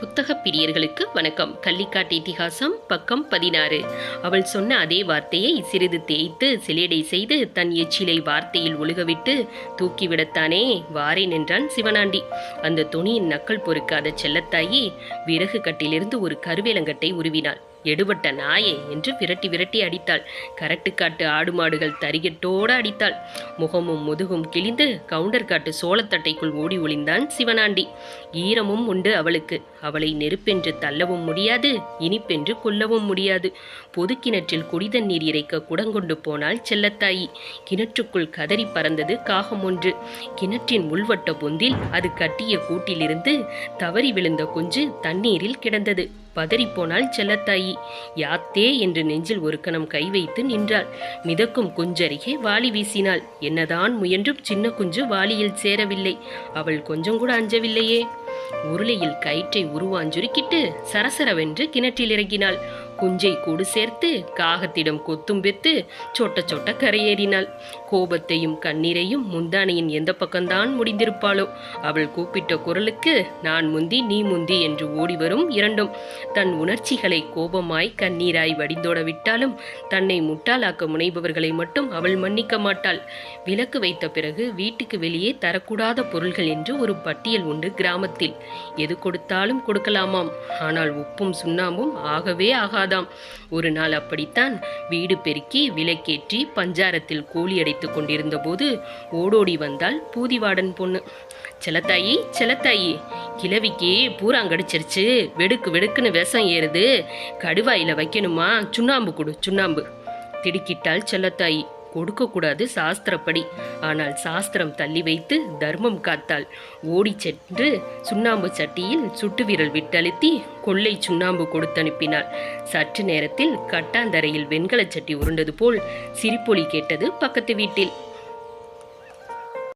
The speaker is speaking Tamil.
புத்தக பிரியர்களுக்கு வணக்கம். கள்ளிக்காட்டு இதிகாசம் பக்கம் பதினாறு. அவள் சொன்ன அதே வார்த்தையை சிறிது தேய்த்து சிலேடை செய்து தன் எச்சிலை வார்த்தையில் ஒழுகவிட்டு தூக்கிவிடத்தானே வாரேன் என்றான் சிவனாண்டி. அந்த துணியின் நக்கல் பொறுக்காத செல்லத்தாயி விறகு கட்டிலிருந்து ஒரு கருவேலங்கட்டை உருவினாள். எடுபட்ட நாயே என்று விரட்டி விரட்டி அடித்தாள். கரட்டுக்காட்டு ஆடு மாடுகள் தரிகட்டோடு அடித்தாள். முகமும் முதுகும் கிழிந்து கவுண்டர் காட்டு சோளத்தட்டைக்குள் ஓடி ஒளிந்தான் சிவனாண்டி. ஈரமும் உண்டு அவளுக்கு. அவளை நெருப்பென்று தள்ளவும் முடியாது இனிப்பென்று கொல்லவும் முடியாது. பொது கிணற்றில் குடிதண்ணீர் இறைக்க குடங்கொண்டு போனாள் செல்லத்தாயி. கிணற்றுக்குள் கதறி பறந்தது காகம் ஒன்று. கிணற்றின் உள்வட்ட பொந்தில் அது கட்டிய கூட்டிலிருந்து தவறி விழுந்த குஞ்சு தண்ணீரில் கிடந்தது. பதறிப்போனாள் செல்லத்தாயி. யாத்தே என்று நெஞ்சில் ஒரு கணம் கை வைத்து நின்றாள். மிதக்கும் குஞ்சருகே வாளி வீசினாள். என்னதான் முயன்றும் சின்ன குஞ்சு வாளியில் சேரவில்லை. அவள் கொஞ்சம் கூட அஞ்சவில்லையே. உருளையில் கயிற்றை உருவாஞ்சுருக்கிட்டு சரசரவென்று கிணற்றில் இறங்கினாள். குஞ்சை கூடு சேர்த்து காகத்திடம் கொத்தும் பெத்து சொட்ட சொட்ட கரையேறினாள். கோபத்தையும் கண்ணீரையும் முந்தானையின் எந்த பக்கம்தான் முடிந்திருப்பாளோ? அவள் கூப்பிட்ட குரலுக்கு நான் முந்தி நீ முந்தி என்று ஓடிவரும் இரண்டும். தன் உணர்ச்சிகளை கோபமாய் கண்ணீராய் வடிந்தோட விட்டாலும் தன்னை முட்டாளாக்க முனைபவர்களை மட்டும் அவள் மன்னிக்க மாட்டாள். விலக்கு வைத்த பிறகு வீட்டுக்கு வெளியே தரக்கூடாத பொருள்கள் என்று ஒரு பட்டியல் உண்டு கிராமத்தில். எது கொடுத்தாலும் கொடுக்கலாமாம். ஆனால் உப்பும் சுண்ணாம்பும் ஆகவே ஆகாதாம். ஒரு நாள் அப்படித்தான் வீடு பெருக்கி விலைக்கேற்றி பஞ்சாரத்தில் கோழி அடைத்து கொண்டிருந்த போது ஓடோடி வந்தால் பூதிவாடன் பொண்ணு. செலத்தாயி செலத்தாயி கிழவிக்கு பூராங்கடிச்சிருச்சு. வெடுக்கு வெடுக்குன்னு விஷம் ஏறுது. கடுவாயில வைக்கணுமா? சுண்ணாம்பு கொடு சுண்ணாம்பு. திடுக்கிட்டாள் செல்லத்தாயி. கொடுக்கக்கூடாது சாஸ்திரப்படி. ஆனால் சாஸ்திரம் தள்ளி வைத்து தர்மம் காத்தாள் ஓடி சென்று சுண்ணாம்பு சட்டியில் சுட்டு விரல் விட்டழுத்தி கொள்ளை சுண்ணாம்பு கொடுத்தனுப்பினாள். சற்று நேரத்தில் கட்டாந்தரையில் வெண்கலச் சட்டி உருண்டது போல் சிரிப்பொலி கேட்டது பக்கத்து வீட்டில்.